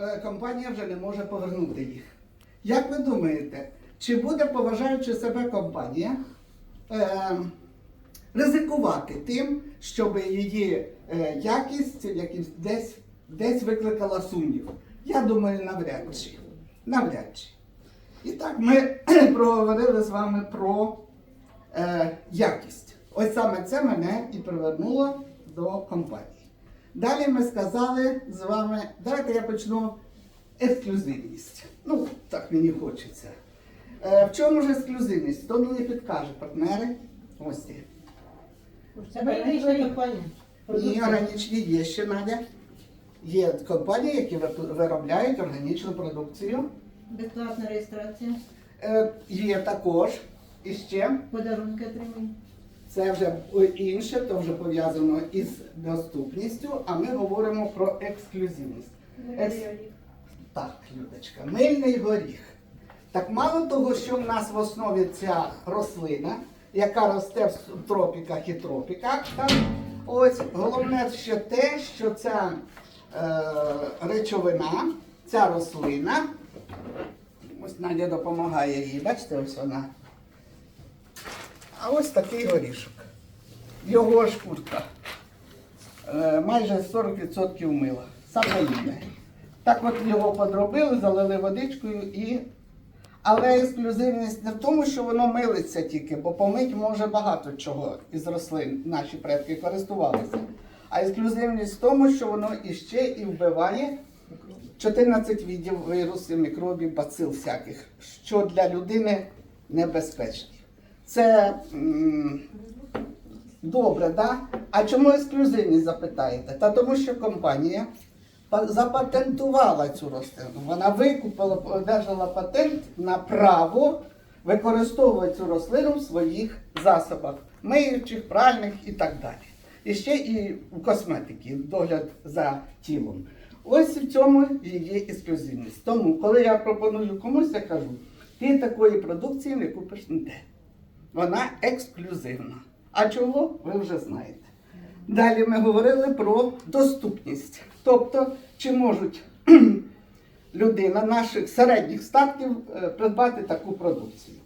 е, компанія вже не може повернути їх. Як ви думаєте, чи буде поважаючи себе компанія е, ризикувати тим, щоб її е, якість якісь десь, десь викликала сумнів? Я думаю, навряд чи. Навряд чи. І так ми проговорили з вами про е, якість. Ось саме це мене і привернуло до компанії. Далі ми сказали з вами, давайте я почну ексклюзивність. Ну, так мені хочеться. Е, в чому ж ексклюзивність? Хто мені підкаже, партнери? Ось ті. Це органічна компанія. Ні, органічні є ще Надя. Є компанії, які виробляють органічну продукцію. Безплатна реєстрація. Е, є також і ще. Подарунки отримуємо. Це вже інше, то вже пов'язано із доступністю, а ми говоримо про ексклюзивність. Екс- Так, Людочка, мильний горіх. Так мало того, що в нас в основі ця рослина, яка росте в тропіках і тропіках, так, ось головне ще те, що ця е, речовина, ця рослина, ось Надя допомагає їй, бачите, ось вона. А ось такий горішок. Його шкурка. Е, майже 40% мила. Сапоїдне. Так от його подробили, залили водичкою і. Але ексклюзивність не в тому, що воно милиться тільки, бо помить може багато чого із рослин наші предки користувалися. А ексклюзивність в тому, що воно іще і вбиває 14 видів вірусів, мікробів, бацил всяких, що для людини небезпечні. Це добре, да? А чому ексклюзивність запитаєте? Та тому що компанія запатентувала цю рослину. Вона викупила, одержала патент на право використовувати цю рослину в своїх засобах, миючих, пральних і так далі. І ще і в косметики, догляд за тілом. Ось в цьому її ексклюзивність. Тому, коли я пропоную комусь, я кажу, ти такої продукції не купиш ніде. Вона ексклюзивна. А чого, ви вже знаєте. Далі ми говорили про доступність. Тобто, чи можуть людина наших середніх статків е, придбати таку продукцію.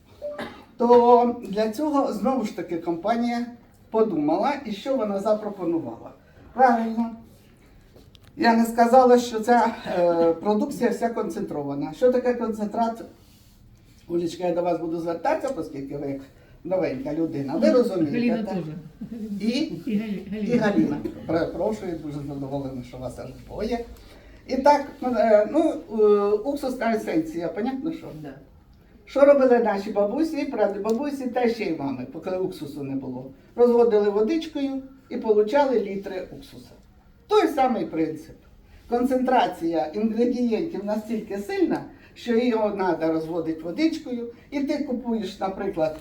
То для цього знову ж таки компанія подумала і що вона запропонувала. Правильно, я не сказала, що ця е, продукція вся концентрована. Що таке концентрат? Олічка, я до вас буду звертатися, оскільки ви новенька людина. Ви розумієте? Галіна так? теж. І І Галі- і Галіна. Перепрошую, дуже задоволений, що вас аж двоє. І так, е, ну, е, уксусна есенція, понятно що? Да. Що робили наші бабусі, бабусі та ще й мами, поки уксусу не було? Розводили водичкою і получали літри уксуса. Той самий принцип. Концентрація інгредієнтів настільки сильна, що його треба розводити водичкою, і ти купуєш, наприклад,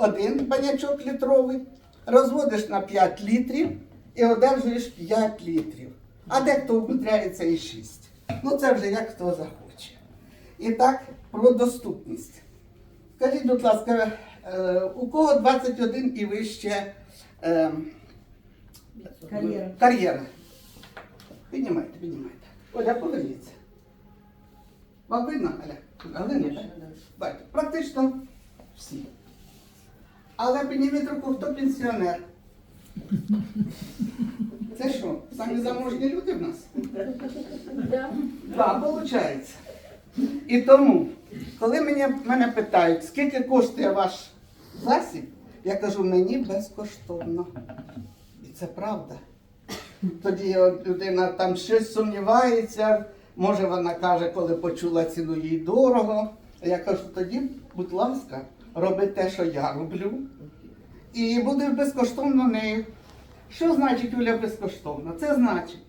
один банячок літровий, розводиш на 5 літрів і одержуєш 5 літрів. А дехто умудряється і 6. Ну це вже як хто захоче. І так, про доступність. Скажіть, будь ласка, е, у кого 21 і вище е, Кар'єра. кар'єра? Піднімайте, піднімайте. Оля, поверніться. Вам видно, Оля? Галина, так? Бачите, практично всі. Але підніміть руку, хто пенсіонер. Це що, самі заможні люди в нас? Так, виходить. І тому, коли мене, мене питають, скільки коштує ваш засіб, я кажу, мені безкоштовно. І це правда. Тоді людина там щось сумнівається, може вона каже, коли почула ціну їй дорого. А Я кажу, тоді, будь ласка, роби те, що я роблю, і буде безкоштовно нею. Що значить Юля безкоштовно? Це значить,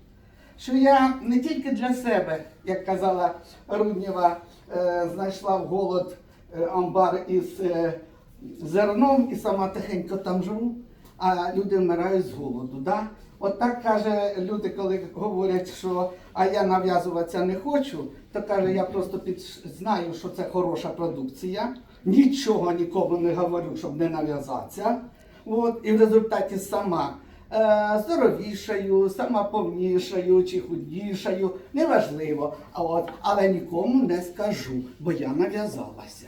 що я не тільки для себе, як казала Руднєва, е, знайшла в голод е, амбар із е, зерном і сама тихенько там живу, а люди вмирають з голоду. Да? От так каже люди, коли говорять, що а я нав'язуватися не хочу, то каже, я просто під... знаю, що це хороша продукція, нічого нікому не говорю, щоб не нав'язатися. От, і в результаті сама е, здоровішаю, сама повнішаю чи худішаю, неважливо. А от, але нікому не скажу, бо я нав'язалася.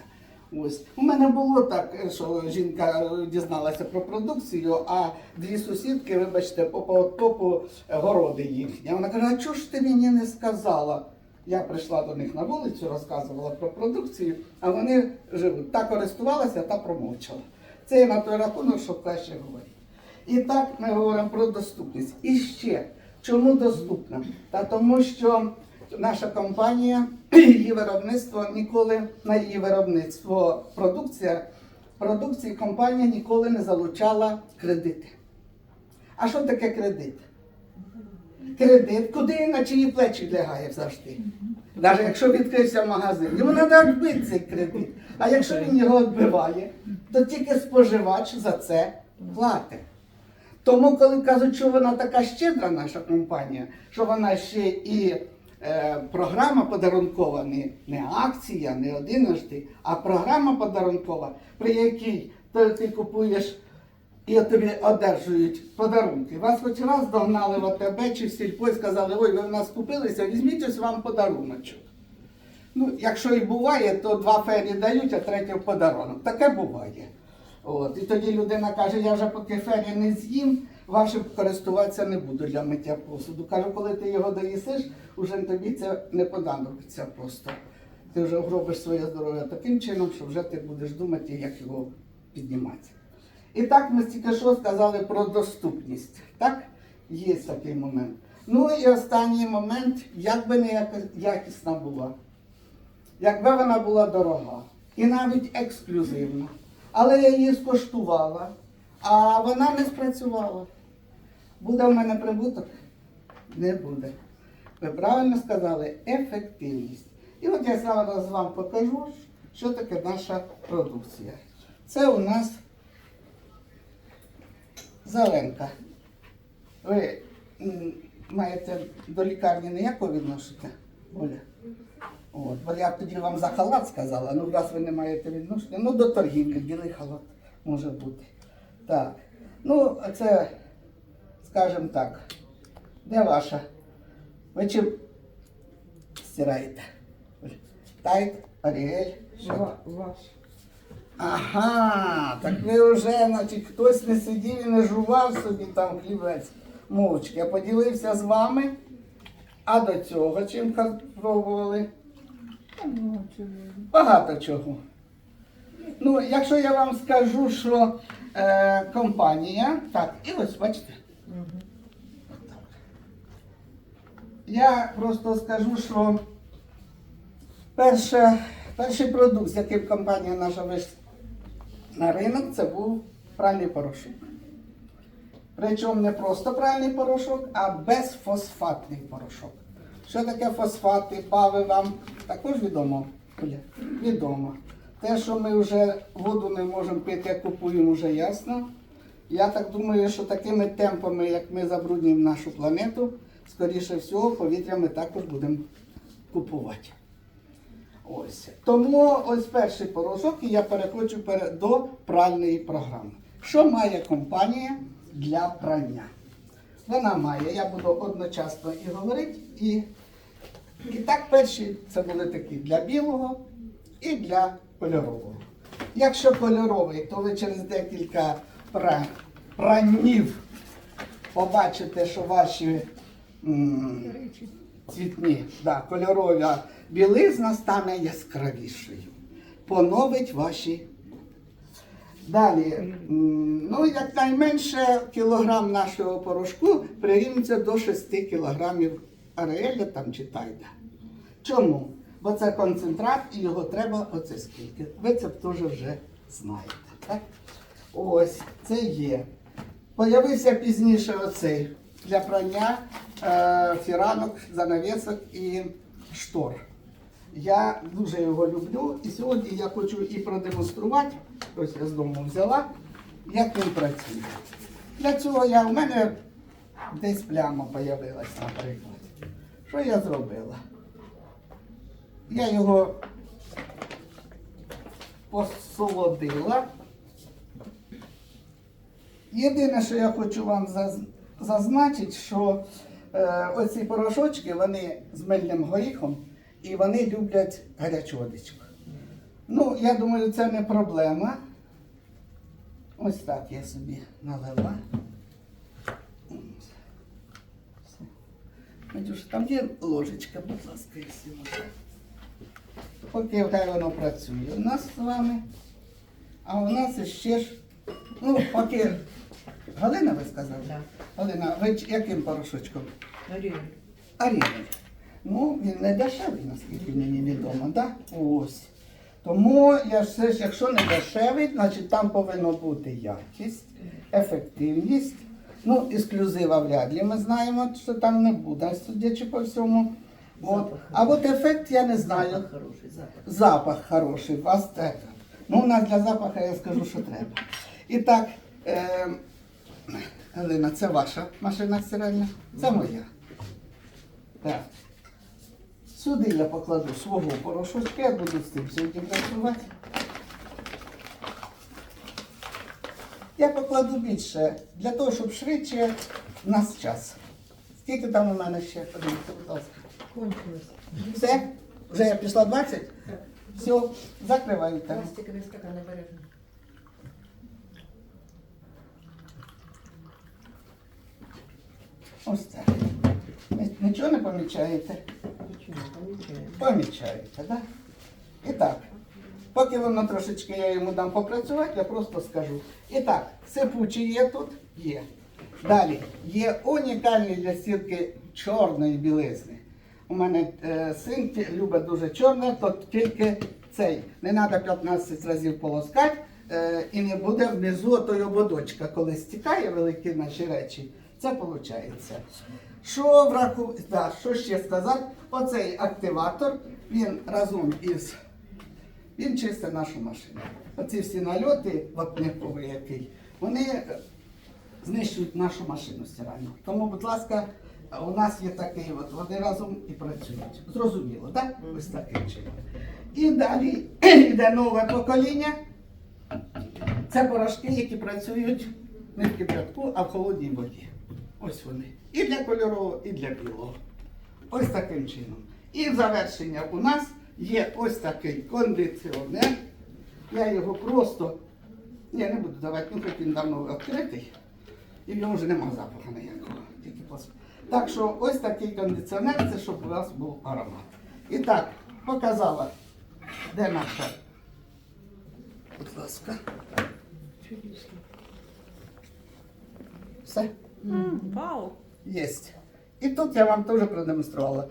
Ось у мене було так, е, що жінка дізналася про продукцію, а дві сусідки, вибачте, попа от попу городи їхні. Вона каже: а чого ж ти мені не сказала? Я прийшла до них на вулицю, розказувала про продукцію, а вони живуть. Та користувалася, та промовчала. Це є на той рахунок, що краще говорити. І так ми говоримо про доступність. І ще, чому доступна? Та тому що наша компанія, її виробництво ніколи на її виробництво продукція, продукції компанія ніколи не залучала кредити. А що таке кредит? Кредит, куди на чиї плечі лягає завжди. Навіть якщо відкрився магазин, йому треба відбити цей кредит. А якщо він його відбиває, то тільки споживач за це платить. Тому, коли кажуть, що вона така щедра, наша компанія, що вона ще і е, програма подарункова, не, не акція, не одиножди, а програма подарункова, при якій ти, ти купуєш і тобі одержують подарунки. Вас хоч раз догнали в АТБ чи в сільпо і сказали, ой, ви в нас купилися, візьміть ось вам подаруночок. Ну, якщо і буває, то два фері дають, а третє в подарунок. Таке буває. От. І тоді людина каже, я вже поки фері не з'їм, вашим користуватися не буду для миття посуду. Кажу, коли ти його доїсиш, уже тобі це не понадобиться просто. Ти вже гробиш своє здоров'я таким чином, що вже ти будеш думати, як його піднімати. І так ми тільки що сказали про доступність. Так? Є такий момент. Ну і останній момент, як би не якісна була. Якби вона була дорога і навіть ексклюзивна. Але я її скоштувала, а вона не спрацювала. Буде в мене прибуток? Не буде. Ви правильно сказали, ефективність. І от я зараз вам покажу, що таке наша продукція. Це у нас зеленка. Ви маєте до лікарні ніякого відношення, Оля? От, бо я тоді вам за халат сказала, ну раз ви не маєте відношення, ну до торгівлі, білий халат може бути. Так. Ну, це, скажімо так, де ваша? Ви чим стираєте? Тайт, Аріель, Ваш. Ага, так ви вже, значить, хтось не сидів і не жував собі там хлібець мовчки, а поділився з вами. А до цього чим пробували? Ну? Багато чого. Ну, якщо я вам скажу, що е, компанія. Так, і ось бачите. Мгм. Я просто скажу, що перше, перший продукт, з яким компанія наша вийшла на ринок, це був пральний порошок. Причому не просто пральний порошок, а безфосфатний порошок. Що таке фосфати, пави вам також відомо? Відомо. Те, що ми вже воду не можемо пити, як купуємо, вже ясно. Я так думаю, що такими темпами, як ми забруднюємо нашу планету, скоріше всього, повітря ми також будемо купувати. Ось. Тому ось перший порошок, і я переходжу до пральної програми. Що має компанія для прання? Вона має, я буду одночасно і говорити, і, і так перші це були такі для білого і для кольорового. Якщо кольоровий, то ви через декілька пра- пранів побачите, що ваші м, цвітні, да, кольорова білизна стане яскравішою. Поновить ваші. Далі, ну, якнайменше кілограм нашого порошку прирівнюється до 6 кілограмів ареля там чи тайда. Чому? Бо це концентрат і його треба оце скільки. Ви це теж вже знаєте. Так? Ось, це є. Появився пізніше оцей для прання е, фіранок, занавесок і штор. Я дуже його люблю і сьогодні я хочу і продемонструвати, ось я з дому взяла, як він працює. Для цього я, у мене десь пляма з'явилася, наприклад. Що я зробила? Я його посолодила Єдине, що я хочу вам зазначити, що е, оці порошочки вони з мильним горіхом і вони люблять гарячу водичку. Ну, я думаю, це не проблема. Ось так я собі налила. Надюша, там є ложечка, будь ласка, якщо можна. Поки хай воно працює у нас з вами. А у нас ще ж, ну, поки. Галина, ви сказали? Так. Галина, ви яким порошочком? Оріон. Аріель. Ну, він не дешевий, наскільки мені відомо, так? Ось. Тому я все ж, якщо не дешевий, значить там повинна бути якість, ефективність. Ну, ексклюзива вряд ли ми знаємо, що там не буде, судячи по всьому. От. А от ефект я не знаю. Запах хороший, запах. Запах хороший, у вас це. Ну, у нас для запаха я скажу, що треба. І так, е, Галина, це ваша машина стиральна, це моя. Так. Сюди я покладу свого порошочка, я буду з цим сьогодні працювати. Я покладу більше для того, щоб швидше в нас час. Скільки там у мене ще? Подивіться, будь ласка. Кончилось. Все? Вже я пішла 20? Так. Все, закриваю там. Пластиковий стакан обережно. Ось так. Ні- Нічого не помічаєте? Нічого, помічаємо. Помічаєте, так? Да? І так, поки воно трошечки я йому дам попрацювати, я просто скажу. І так, сипучий є тут? Є. Далі, є унікальні для стірки чорної білизни. У мене е, син любить дуже чорне, то тільки цей. Не треба 15 разів полоскати е, і не буде внизу тої ободочка, коли стікає великі наші речі. Це виходить. Що враху... да, що ще сказати? Оцей активатор, він разом із він чистить нашу машину. Оці всі нальоти, вапняковий який, вони е, знищують нашу машину стиральну. Тому, будь ласка, у нас є такий от, вони разом і працюють. Зрозуміло, так? Ось таким чином. І далі йде нове покоління. Це порошки, які працюють не в кипятку, а в холодній воді. Ось вони. І для кольорового, і для білого. Ось таким чином. І в завершення у нас є ось такий кондиціонер. Я його просто, я не буду давати, ну хоч він давно відкритий, і в нього вже нема запаху ніякого. Тільки. Так що ось такий кондиціонер, це щоб у вас був аромат. І так, показала, де наша. Будь ласка. Все? Вау! Єсть. І тут я вам теж продемонструвала.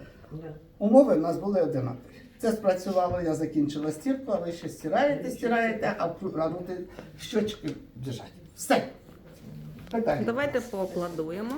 Умови в нас були одинакові. Це спрацювало, я закінчила стірку, а ви ще стираєте, стираєте, а прути щочки біжать. Все. Питання. Давайте поаплодуємо.